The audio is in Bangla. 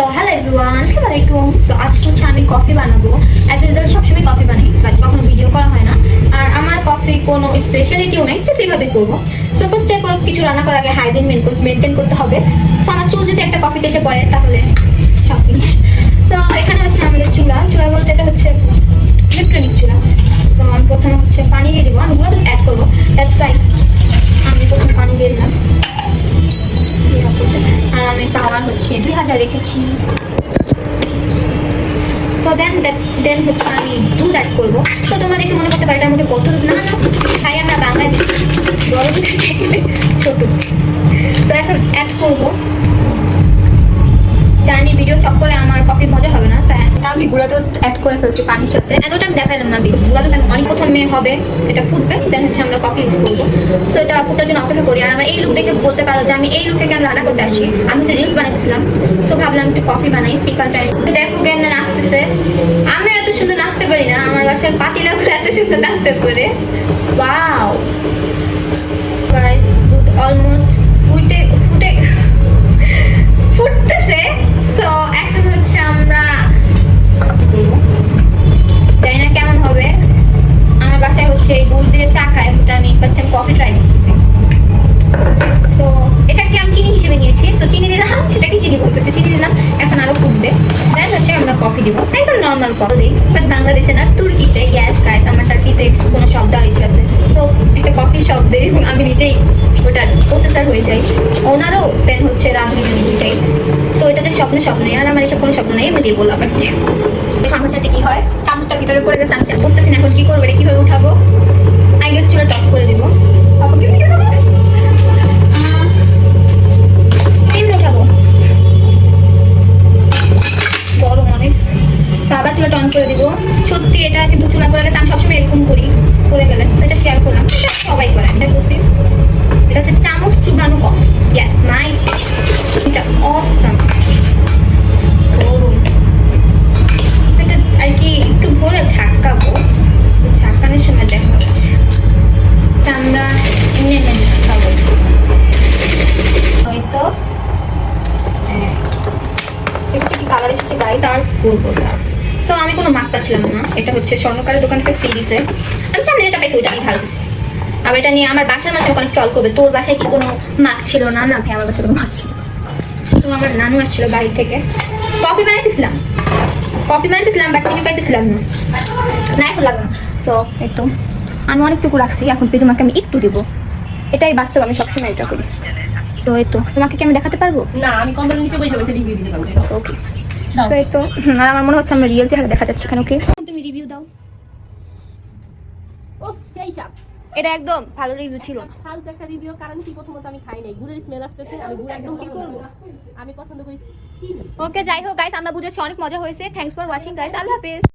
সো হ্যালো এভরিওয়ান আসসালামু আলাইকুম। সো আজকে হচ্ছে আমি কফি বানাবো। অ্যাজ ইউজুয়াল সবসময় কফি বানাই বাট কখনো ভিডিও করা হয় না। আর আমার কফি কোনো স্পেশালিটিও নেই তো সেইভাবে করব। সো ফার্স্ট স্টেপ কিছু রান্না করার আগে হাইজিন মেনটেন করতে হবে। তো আমার চুল যদি একটা কফিতে এসে পড়ে, তাহলে সব জিনিস সো এখানে হচ্ছে দুই হাজার রেখেছি। সো দেন দেন হচ্ছে আমি দু অ্যাড করব। তো তোমরা দেখে মনে করতে পারো এটার মধ্যে কত না না খাই আমরা বাঙালি বড় ছোট তো এখন অ্যাড করব। জানি ভিডিও চক্করে আমার কফি মজা হবে না স্যার। আমি গুঁড়া দুধ অ্যাড করে ফেলছি পানির সাথে। এন্ড ওটা আমি দেখালাম না বিকজ গুঁড়া দুধ অনেক প্রথমে হবে এটা ফুটবে দেন হচ্ছে আমরা কফি ইউজ করব। সো এটা ফুটার জন্য অপেক্ষা করি। আর আমার এই লুক দেখে বলতে পারো যে আমি এই লুকে কেন রান্না করতে আসি আমি হচ্ছে রিলস বানাইছিলাম সো ভাবলাম একটু কফি বানাই পিকাল টাইম দেখো কেমন নাচতেছে। আমি এত সুন্দর নাচতে পারি না আমার বাসার পাতিলাগুলো এত সুন্দর নাচতে পারে। ওয়াও গাইস দুধ অলমোস্ট ফুটে ফুটে ফুটতেছে। চিনি বলতেছি চিনি দিলাম এখন আরও ফুটবে। দেন হচ্ছে আমরা কফি দিব। একদম নর্মাল কফি বাট বাংলাদেশে না, তুর্কিতে গ্যাস গাইস আমার টার্কিতে কোনো শব্দ ইচ্ছে আছে। তো একটা কফি শব্দে আমি নিজেই ওটার প্রসেসার হয়ে যাই। ওনারও দেন হচ্ছে রাঁধুনি দুইটাই। সো এটা যে স্বপ্ন স্বপ্নই আর আমার এসব কোনো স্বপ্ন নেই আমি দিয়ে বললাম আর কি। সাথে কি হয়? চামচটা ভিতরে পড়ে গেছে, আমি বুঝতেছি না, এখন কি করব, এটা কীভাবে উঠাবো? সত্যি এটা কিন্তু চুলা পড়ে গেছে আমি সবসময় এরকম করি পড়ে গেলে। সেটা শেয়ার করলাম। এটা সবাই করে, আমি বলছি এটা হচ্ছে চামচ চুবানো কফি। ইয়েস মাই এটা অসম এটা আর কি একটু ভরে ঝাঁকাবো ঝাঁকানোর সময় দেখা। যাচ্ছে আমরা এমনি এমনি ঝাঁকাবো হয়তো হ্যাঁ। হচ্ছে কি কালার এসেছে গাইস আর করব সার্ফ সো আমি কোনো মাক পাচ্ছিলাম না। এটা হচ্ছে স্বর্ণকারের দোকান থেকে ফ্রি দিছে। আমি সামনে যেটা পাইছি ওইটা আমি ঢালতেছি। আবার এটা নিয়ে আমার বাসার মানুষ অনেক ট্রল করবে। তোর বাসায় কি কোনো মাক ছিল না? না ভাই আমার বাসায় কোনো মাক ছিল তো আমার নানু আসছিল বাড়ি থেকে। কফি বানাইতেছিলাম। কফি বানাইতেছিলাম বাট চিনি পাইতেছিলাম না। না এখন লাগবে না। সো একদম আমি অনেকটুকু রাখছি। এখন পেজমাকে আমি একটু দেবো। এটাই বাস্তব আমি সবসময় এটা করি। তো এই তো। তোমাকে কি আমি দেখাতে পারব? না আমি কম্বলের নিচে বসে বসে রিভিউ দিতে ওকে তো এই তো আর আমার মনে হচ্ছে আমার রিয়েল চেহারা দেখা যাচ্ছে কেন ওকে তুমি রিভিউ দাও। ও সেই সাপ। এটা একদম ভালো রিভিউ ছিল। ফালতু একটা রিভিউ কারণ কি প্রথমত আমি খাই নাই। গুড়ের স্মেল আসতেছে আমি গুড় একদম কি পছন্দ করি আমি পছন্দ করি চিনি। ওকে যাই হোক গাইস আমরা বুঝেছি অনেক মজা হয়েছে। থ্যাঙ্কস ফর ওয়াচিং গাইস আল্লাহ হাফেজ।